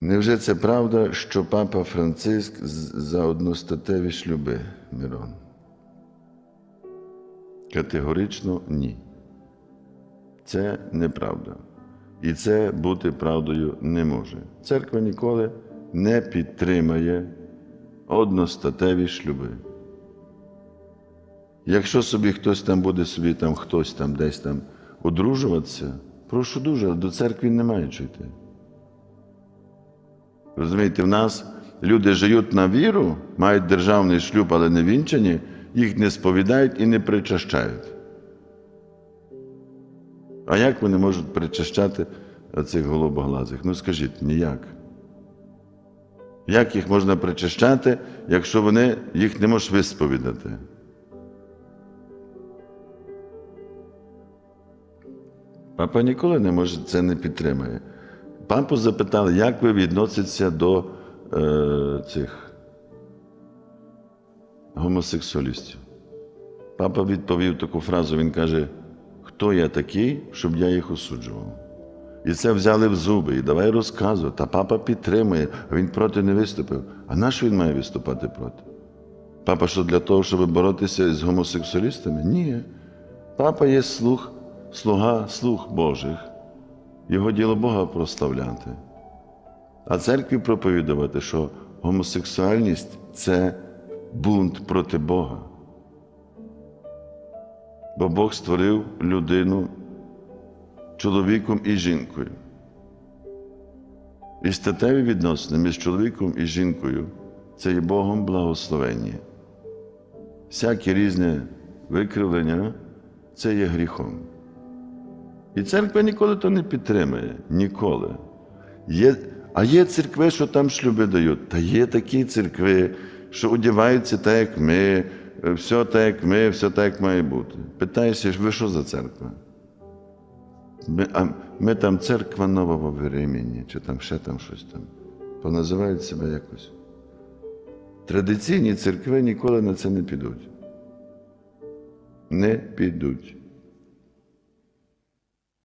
Невже це правда, що папа Франциск за одностатеві шлюби, Мирон? Категорично ні. Це неправда. І це бути правдою не може. Церква ніколи не підтримає одностатеві шлюби. Якщо собі хтось там буде собі там хтось там десь там одружуватися, прошу дуже, але до церкви не мають йти. Розумієте, в нас люди живуть на віру, мають державний шлюб, але не вінчані, їх не сповідають і не причащають. А як вони можуть причащати цих голубоглазих? Ну скажіть, ніяк. Як їх можна причащати, якщо вони їх не можуть висповідати? Папа ніколи не може це не підтримає. Папу запитали, як ви відноситеся до е, цих гомосексуалістів. Папа відповів таку фразу: він каже, хто я такий, щоб я їх осуджував. І це взяли в зуби, і давай розказувати. Та папа підтримує, а він проти не виступив. А на що він має виступати проти? Папа що для того, щоб боротися з гомосексуалістами? Ні. Папа є слух, слуга слуг Божих. Його діло Бога прославляти. А церкві проповідувати, що гомосексуальність це бунт проти Бога. Бо Бог створив людину чоловіком і жінкою. І статеві відносини між чоловіком і жінкою це є Богом благословення. Всяке різне викривлення це є гріхом. І церква ніколи то не підтримує. Ніколи. Є, а є церкви, що там шлюби дають. Та є такі церкви, що одягаються так, як ми, все так, як ми, все так, як має бути. Питаєшся, ви що за церква? Ми, а ми там церква нового времени, чи там ще там щось там. Поназивають себе якось. Традиційні церкви ніколи на це не підуть. Не підуть.